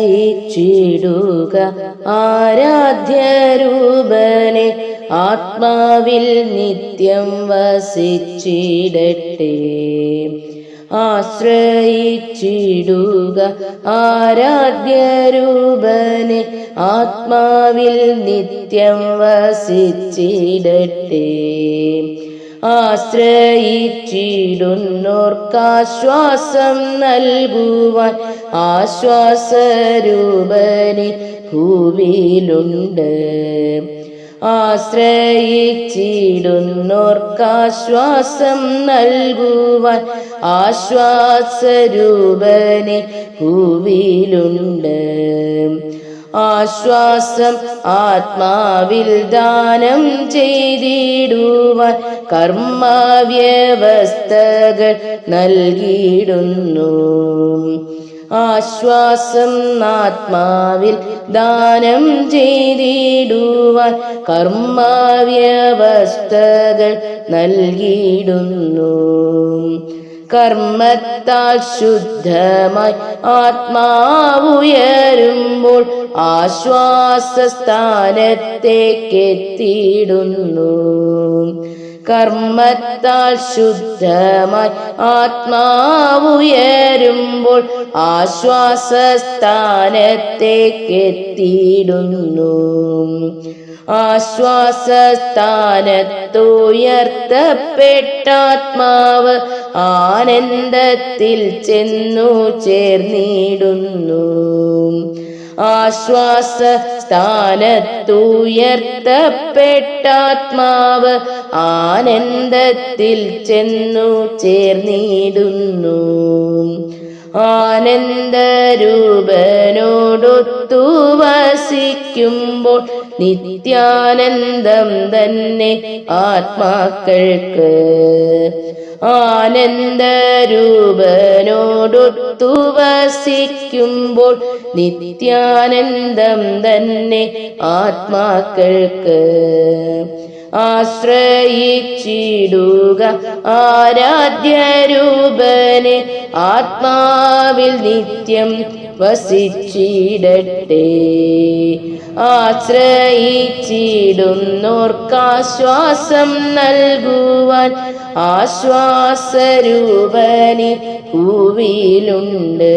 ആശ്രയിച്ചിടുക ആരാധ്യരൂപനെ ആത്മാവിൽ നിത്യം വസിച്ചിടട്ടെ. ആശ്രയിച്ചിടുക. ആരാധ്യരൂപനെ ആത്മാവിൽ നിത്യം വസിച്ചിടട്ടെ. ആശ്രയിച്ചിടുന്നോർക്കാശ്വാസം നൽകുവാൻ ആശ്വാസരൂപനെ ഭൂവിയിലുണ്ട് ആശ്രയിച്ചിടുന്നോർക്കാശ്വാസം നൽകുവാൻ ആശ്വാസരൂപനെ ഭൂവിയിലുണ്ട് ആശ്വാസം ആത്മാവിൽ ദാനം ചെയ്തിടുവാൻ കർമ്മവ്യവസ്ഥകൾ നൽകിയിടുന്നു. ആശ്വാസം ആത്മാവിൽ ദാനം ചെയ്തിടുവാൻ കർമ്മവ്യവസ്ഥകൾ നൽകിയിടുന്നു. കർമ്മത്താൽ ശുദ്ധമായി ആത്മാവുയരുമ്പോൾ ആശ്വാസസ്ഥാനത്തേക്കെത്തിയിടുന്നു. കർമ്മത്താൽ ശുദ്ധമായി ആത്മാവുയരുമ്പോൾ ആശ്വാസസ്ഥാനത്തേക്കെത്തിയിടുന്നു. ആശ്വാസസ്ഥാനത്തുയർത്തപ്പെട്ടാത്മാവ് ആനന്ദത്തിൽ ചെന്നു ചേർന്നിടുന്നു. ആശ്വാസ സ്ഥാനത്തുയർത്തപ്പെട്ടാത്മാവ് ആനന്ദത്തിൽ ചെന്നു ചേർന്നിടുന്നു. ആനന്ദരൂപനോടൊത്തു വസിക്കുമ്പോൾ നിത്യാനന്ദം തന്നെ ആത്മാക്കൾക്ക്. ആനന്ദരൂപനോടൊത്തു വസിക്കുമ്പോൾ നിത്യാനന്ദം തന്നെ ആത്മാക്കൾക്ക് ആശ്രയിച്ചിടുക ആരാധ്യരൂപനെ ആത്മാവിൽ നിത്യം വസിച്ചിടട്ടെ. ആശ്രയിച്ചിടുന്നോർക്കാശ്വാസം നൽകുവാൻ ആശ്വാസരൂപനി ഭൂവിയിലുണ്ട്